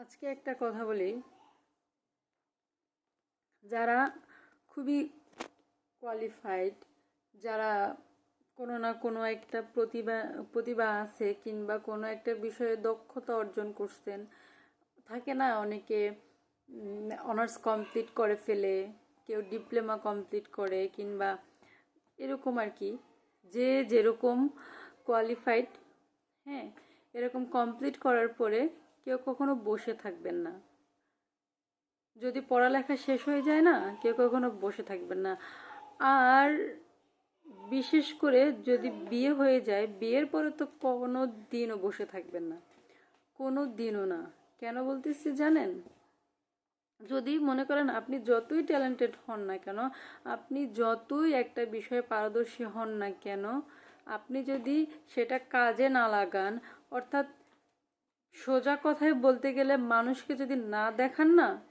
আজকে একটা কথা বলি। যারা খুবই কোয়ালিফাইড যারা কোনো না কোনো একটা প্রতিভা প্রতিভা আছে কিংবা কোনো একটা বিষয়ে দক্ষতা অর্জন করছেন, থাকে না অনেকে অনার্স কমপ্লিট করে ফেলে, কেউ ডিপ্লোমা কমপ্লিট করে কিংবা এরকম আর কি। যে যেরকম কোয়ালিফাইড হ্যাঁ এরকম কমপ্লিট করার পরে কেউ কখনো বসে থাকবেন না। যদি পড়ালেখা শেষ হয়ে যায় না, কেউ কখনো বসে থাকবেন না। আর বিশেষ করে যদি বিয়ে হয়ে যায়, বিয়ের পরে তো কোনো দিনও বসে থাকবেন না। কোনো দিনও না। কেন বলতেছি জানেন? যদি মনে করেন আপনি যতই ট্যালেন্টেড হন না কেন, আপনি যতই একটা বিষয়ে পারদর্শী হন না কেন, আপনি যদি সেটা কাজে না লাগান, অর্থাৎ সোজা কথায় বলতে গেলে মানুষকে যদি না দেখান না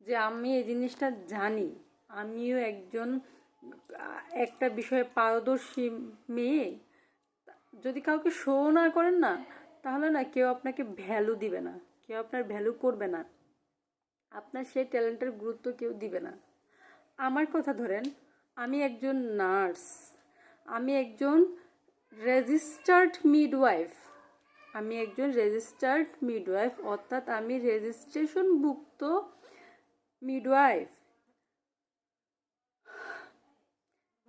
যে আমি এই জিনিসটা জানি, আমিও একজন, একটা বিষয়ে পারদর্শী মেয়ে, যদি কাউকে শো না করেন না, তাহলে না কেউ আপনাকে ভ্যালু দিবে না, কেউ আপনার ভ্যালু করবে না। আপনার সেই ট্যালেন্টের গুরুত্ব কেউ দিবে না। আমার কথা ধরেন, আমি একজন নার্স আমি একজন রেজিস্টার্ড মিডওয়াইফ আমি একজন রেজিস্টার্ড মিডওয়াইফ অর্থাৎ আমি রেজিস্ট্রেশন রেজিস্ট্রেশনভুক্ত মিডওয়াইফ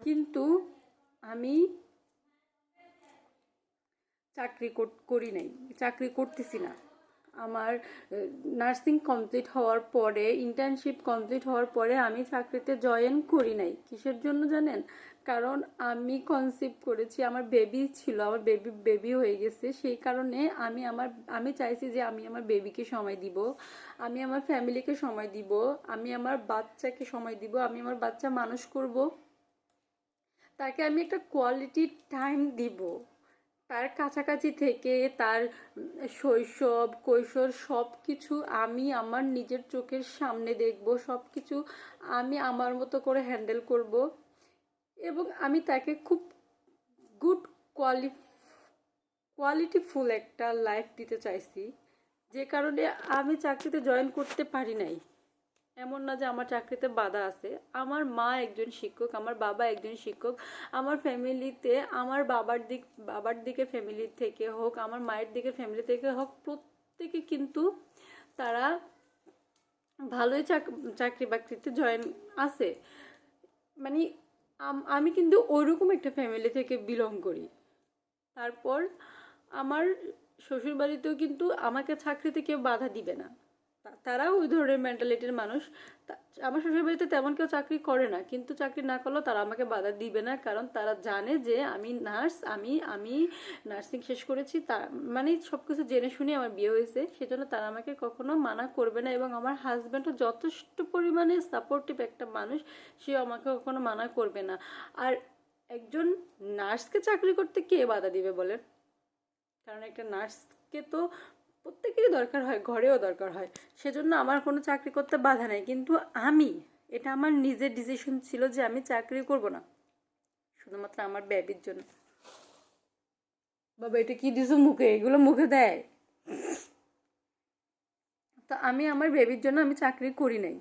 কিন্তু আমি চাকরি কর- করি নাই, চাকরি করতেছি না। আমার নার্সিং কমপ্লিট হওয়ার পরে ইন্টার্নশিপ কমপ্লিট হওয়ার পরে আমি চাকরিতে জয়েন করি নাই। কিসের জন্য জানেন? কারণ আমি কনসিভ করেছি, আমার বেবি ছিল, আমার বেবি বেবি হয়ে গেছে, সেই কারণে আমি আমার, আমি চাইছি যে আমি আমার বেবিকে সময় দিব, আমি আমার ফ্যামিলিকে সময় দিব, আমি আমার বাচ্চাকে সময় দিব, আমি আমার বাচ্চা মানুষ করব, তাকে আমি একটা কোয়ালিটি টাইম দিব। তার কাছাকাছি থেকে তার শৈশব, কৈশোর সব কিছু আমি আমার নিজের চোখের সামনে দেখব সব কিছু আমি আমার মতো করে হ্যান্ডেল করব এবং আমি তাকে খুব গুড কোয়ালি কোয়ালিটিফুল একটা লাইফ দিতে চাইছি। যে কারণে আমি চাকরিতে জয়েন করতে পারি নাই। এমন না যে আমার চাকরিতে বাধা আছে। আমার মা একজন শিক্ষক, আমার বাবা একজন শিক্ষক। আমার ফ্যামিলিতে, আমার বাবার দিক, বাবার দিকে ফ্যামিলি থেকে হোক, আমার মায়ের দিকে ফ্যামিলি থেকে হোক, প্রত্যেকে কিন্তু তারা ভালোই চাক- চাকরি বাকরিতে জয়েন আছে। মানে আমি কিন্তু ওইরকম একটা ফ্যামিলি থেকে বিলং করি। তারপর আমার শ্বশুরবাড়িতেও কিন্তু আমাকে চাকরিতে কেউ বাধা দিবে না। তারাও ওই ধরনের মেন্টালিটির মানুষ। আমার শ্বশুরবাড়িতে তেমন কেউ চাকরি করে না, কিন্তু চাকরি না করলেও তারা আমাকে বাধা দিবে না, কারণ তারা জানে যে আমি নার্স আমি আমি নার্সিং শেষ করেছি, তা মানে সব কিছু জেনে শুনে আমার বিয়ে হয়েছে, সেজন্য তারা আমাকে কখনো মানা করবে না এবং আমার হাজব্যান্ডও যথেষ্ট পরিমাণে সাপোর্টিভ একটা মানুষ সে আমাকে কখনো মানা করবে না। আর একজন নার্সকে চাকরি করতে কে বাধা দিবে বলেন? কারণ একটা নার্সকে তো প্রত্যেকেরই দরকার হয়, ঘরেও দরকার হয়। সেজন্য আমার কোনো চাকরি করতে বাধা নেই। কিন্তু আমি, এটা আমার নিজের ডিসিশন ছিল যে আমি চাকরি করব না। শুধুমাত্র আমার ব্যাবির জন্য। বাবা, এটা কি দিছো মুখে? এগুলো মুখে দেয়। তো আমি আমার বেবির জন্য আমি চাকরি করি নাই।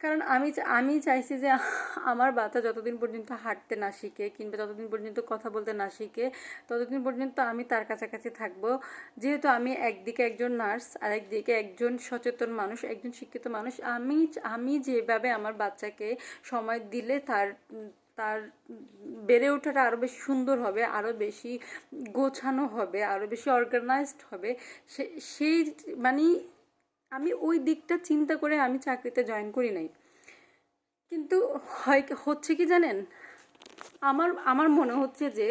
কারণ আমি আমি চাইছি যে আমার বাচ্চা যতদিন পর্যন্ত হাঁটতে না শিখে কিংবা যতদিন পর্যন্ত কথা বলতে না শিখে, ততদিন পর্যন্ত আমি তার কাছাকাছি থাকব। যেহেতু আমি একদিকে একজন নার্স, আর একদিকে একজন সচেতন মানুষ, একজন শিক্ষিত মানুষ, আমি আমি যেভাবে আমার বাচ্চাকে সময় দিলে তার তার বেড়ে ওঠাটা আরও বেশি সুন্দর হবে আরও বেশি গোছানো হবে আরও বেশি অর্গানাইজড হবে সেই মানে আমি ওই দিকটা চিন্তা করে আমি চাকরিতে জয়েন করি নাই। কিন্তু হয় হচ্ছে কি জানেন? আমার আমার মনে হচ্ছে যে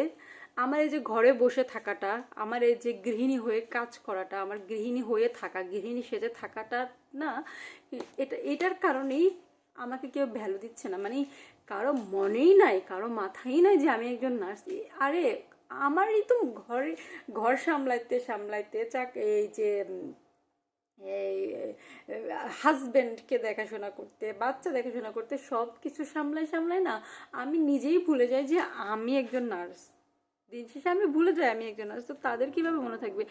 আমার এই যে ঘরে বসে থাকাটা, আমার এই যে গৃহিণী হয়ে কাজ করাটা, আমার গৃহিণী হয়ে থাকা, গৃহিণী সেজে থাকাটা না, এটা, এটার কারণেই আমাকে কেউ ভ্যালু দিচ্ছে না। মানে কারও মনেই নাই, কারও মাথায় নাই যে আমি একজন নার্স আরে, আমারই তো ঘরে, ঘর সামলাইতে সামলাইতে চাক, এই যে এই হাজব্যান্ডকে দেখাশোনা করতে, বাচ্চা দেখাশোনা করতে সব কিছু সামলাই সামলাই না, আমি নিজেই ভুলে যাই যে আমি একজন নার্স দিন শেষে আমি ভুলে যাই আমি একজন নার্স তো তাদের কীভাবে মনে থাকবে?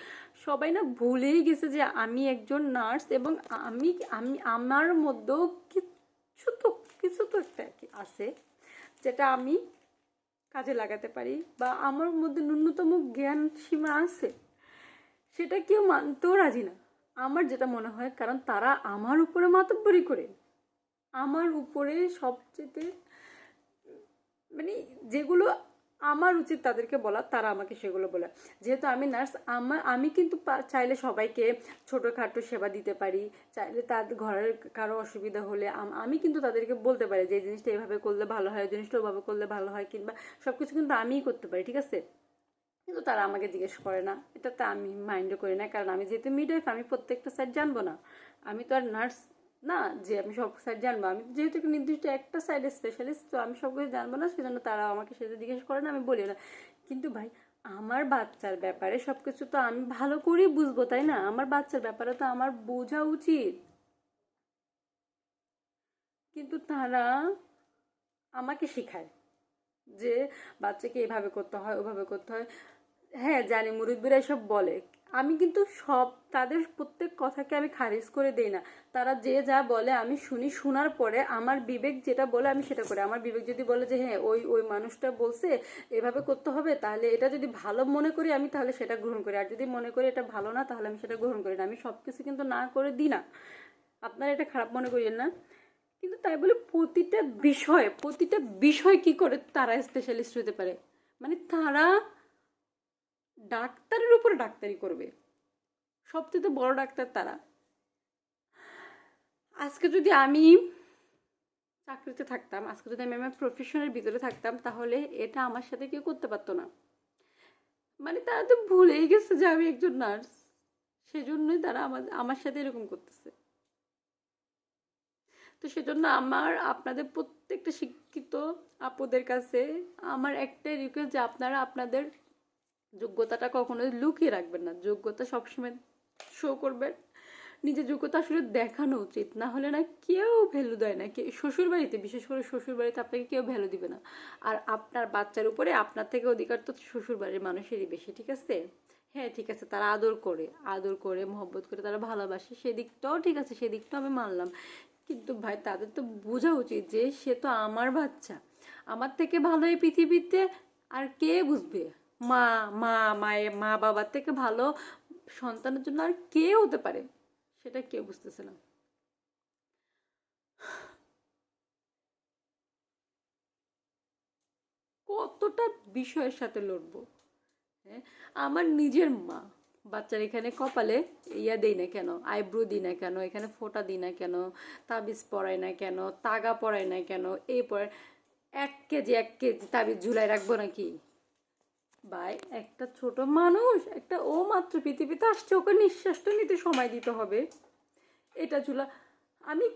সবাই না ভুলেই গেছে যে আমি একজন নার্স এবং আমি আমি, আমার মধ্যেও কিছু তো কিছু তো একটা আছে যেটা আমি কাজে লাগাতে পারি বা আমার মধ্যে ন্যূনতম জ্ঞান সীমা আছে। সেটা কেউ মানতেও রাজি না। আমার যেটা মনে হয়, কারণ তারা আমার উপরে মাতব্বরি করে। আমার উপরে সবচেয়ে মানে যেগুলো আমার উচিত তাদেরকে বলা, তারা আমাকে সেগুলো বলে। যেহেতু আমি নার্স, আমার, আমি কিন্তু চাইলে সবাইকে ছোটোখাটো সেবা দিতে পারি, চাইলে তার ঘরের কারও অসুবিধা হলে আমি কিন্তু তাদেরকে বলতে পারি যে, এই জিনিসটা এভাবে করলে ভালো হয় জিনিসটা ওভাবে করলে ভালো হয়, কিংবা সব কিছু কিন্তু আমিই করতে পারি, ঠিক আছে? কিন্তু তারা আমাকে জিজ্ঞেস করে না। এটা তো আমি মাইন্ডও করি না, কারণ আমি যেহেতু মিডওয়াইফ আমি প্রত্যেকটা সাইড জানব না। আমি তো আর নার্স না যে আমি সব সাইড জানব। আমি যেহেতু নির্দিষ্ট একটা সাইডের স্পেশালিস্ট তো আমি সব কিছু জানব না, সেজন্য তারা আমাকে সেটা জিজ্ঞেস করে না, আমি বলি না। কিন্তু ভাই, আমার বাচ্চার ব্যাপারে সব কিছু তো আমি ভালো করেই বুঝব, তাই না? আমার বাচ্চার ব্যাপারে তো আমার বোঝা উচিত। কিন্তু তারা আমাকে শেখায় যে বাচ্চাকে এভাবে করতে হয়, ওভাবে করতে হয়। হ্যাঁ জানি, মুরব্বীরা এসব বলে। আমি কিন্তু সব, তাদের প্রত্যেক কথাকে আমি খারিজ করে দেই না। তারা যে যা বলে, আমি শুনি, শোনার পরে আমার বিবেক যেটা বলে, আমি সেটা করি। আমার বিবেক যদি বলে যে হ্যাঁ ওই ওই মানুষটা বলছে, এভাবে করতে হবে, তাহলে এটা যদি ভালো মনে করি, আমি তাহলে সেটা গ্রহণ করি। আর যদি মনে করি এটা ভালো না, তাহলে আমি সেটা গ্রহণ করি না। আমি সব কিছু কিন্তু না করে দিই না। আপনারা এটা খারাপ মনে করিয়েন না। কিন্তু তাই বলে প্রতিটা বিষয় প্রতিটা বিষয় কি করে তারা স্পেশালিস্ট হতে পারে? মানে তারা ডাক্তারের উপর ডাক্তারি করবে। সবচেয়ে বড় ডাক্তার তারা। আজকে যদি আমি চাকরিতে থাকতাম, আজকে যদি আমি আমার প্রফেশনের ভিতরে থাকতাম, তাহলে এটা আমার সাথে কেউ করতে পারতো না। মানে তারা তো ভুলেই গেছে যে আমি একজন নার্স। সেজন্যই তারা আমার আমার সাথে এরকম করতেছে। তো সেজন্য আমার, আপনাদের প্রত্যেকটা শিক্ষিত আপুদের কাছে আমার একটাই রিকোয়েস্ট যে আপনারা আপনাদের যোগ্যতাটা কখনো লুকিয়ে রাখবেন না। যোগ্যতা সবসময় শো করবেন। নিজের যোগ্যতা আসলে দেখানো উচিত। না হলে না কেউ ভ্যালু দেয় না। কে শ্বশুর বাড়িতে বিশেষ করে শ্বশুর বাড়িতে আপনাকে কেউ ভ্যালু দিবে না। আর আপনার বাচ্চার উপরে আপনার থেকে অধিকার তো শ্বশুর বাড়ির মানুষেরই বেশি, ঠিক আছে? হ্যাঁ ঠিক আছে, তারা আদর করে। আদর করে, মহব্বত করে, তারা ভালোবাসে। সেদিকটাও ঠিক আছে, সেদিকটাও আমি মানলাম। কিন্তু ভাই, তাদের তো বোঝা উচিত যে সে তো আমার বাচ্চা। আমার থেকে ভালো এই পৃথিবীতে আর কে বুঝবে? মা মা, মায়ের, মা বাবার থেকে ভালো সন্তানের জন্য আর কে হতে পারে, সেটা কেউ বুঝতেছে না। কতটা বিষয়ের সাথে লড়বো হ্যাঁ? আমার নিজের মা, বাচ্চার এখানে কপালে ইয়া দিই না কেন, আইব্রো দিই না কেন, এখানে ফোঁটা দিই না কেন, তাবিজ পরাই না কেন, তাগা পরাই না কেন, এই পরে এক কেজি এক কেজি তাবিজ ঝুলাই রাখব নাকি? ভাই, একটা ছোট মানুষ, একটা ও মাত্র পৃথিবীতে আসছে, ওকে নিঃশ্বাসটা নিতে সময় দিতে হবে। এটা চুলা, আমি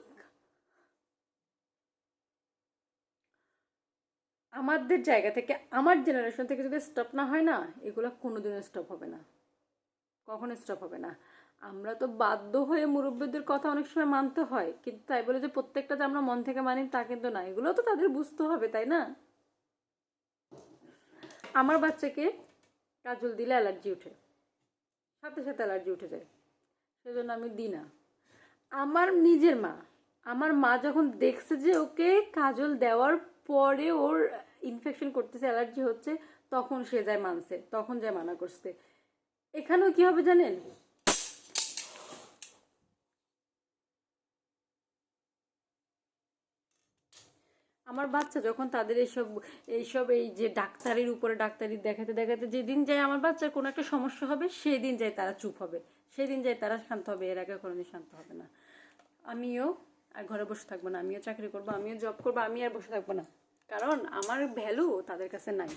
আমাদের জায়গা থেকে, আমার জেনারেশন থেকে যদি স্টপ না হয় না, এগুলো কোনোদিনও স্টপ হবে না। কখনো স্টপ হবে না। আমরা তো বাধ্য হয়ে মুরব্বীদের কথা অনেক সময় মানতে হয়, কিন্তু তাই বলে যে প্রত্যেকটা যে আমরা মন থেকে মানি তা কিন্তু না, এগুলো তো তাদের বুঝতে হবে, তাই না? আমার বাচ্চাকে কাজল দিলে অ্যালার্জি উঠে। সাথে সাথে অ্যালার্জি উঠে যায়। সেজন্য আমি দিই না। আমার নিজের মা, আমার মা যখন দেখছে যে ওকে কাজল দেওয়ার পরে ওর ইনফেকশন করতেছে, অ্যালার্জি হচ্ছে, তখন সে যায় মানছে, তখন যায় মানা করছে। এখানেও কি হবে জানেন? আমার বাচ্চা যখন তাদের এইসব এইসব, এই যে ডাক্তারের উপরে ডাক্তারি দেখাতে দেখাতে যেদিন যায় আমার বাচ্চার কোনো একটা সমস্যা হবে, সেদিন যায় তারা চুপ হবে। সেদিন যায় তারা শান্ত হবে, এর আগে কোনোদিন শান্ত হবে না। আমিও আর ঘরে বসে থাকব না, আমিও চাকরি করব, আমিও জব করব, আমি আর বসে থাকব না। কারণ আমার ভ্যালু তাদের কাছে নাই।